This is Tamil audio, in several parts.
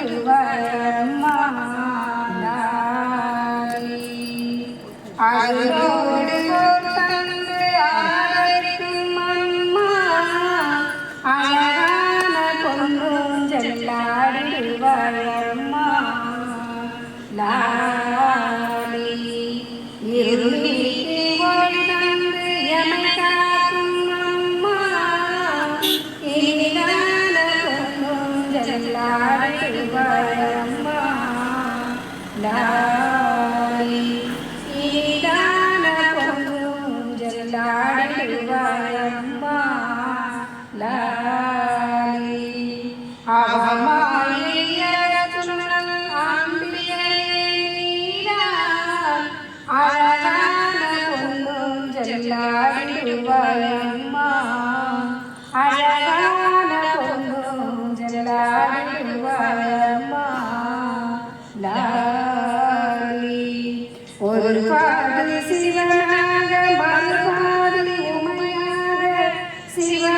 ஜல்லாடுவாயம்மா அருளோடு தந்து ஆதரிக்கும் அம்மா அழகான பொன்னும் ஜல்லாடுவாயம்மா ஒரு பாடு சிவனாக மறுபாடு உமையாக சிவனாமி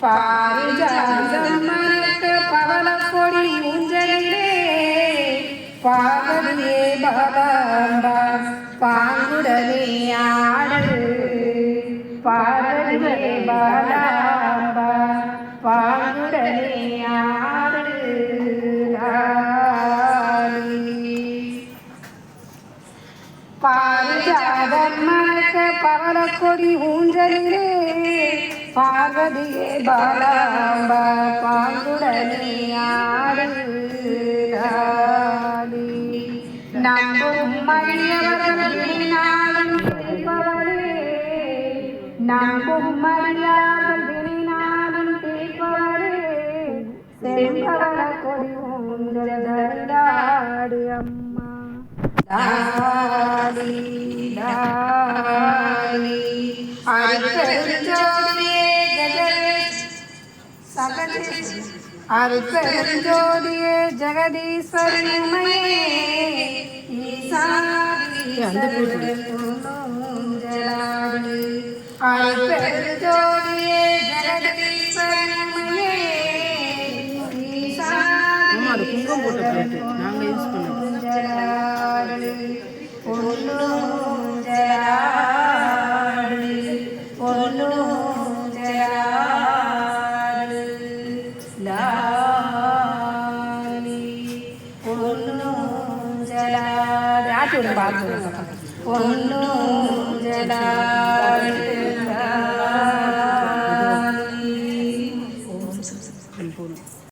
விண்ணோரு மண்ணோரு விரும்பி உம்மை ஊஞ்சலிலே பாங்குடனே பாரிஜாதம் மணக்க பவளக்கொடி ஊஞ்சலிலே பார்வதியே பாலாம்ப பாங்குடனியாடி நம்பும் மடியவர்கள் நம்பும் மடியார்கள் லாலி லாலி அருட்பெருஞ்சோதியே ஜெகதீஷ் சகதீஷ் ஜலாடு ஆட்டி விடுங்க பாத்து பொன்னும் ஜலாடு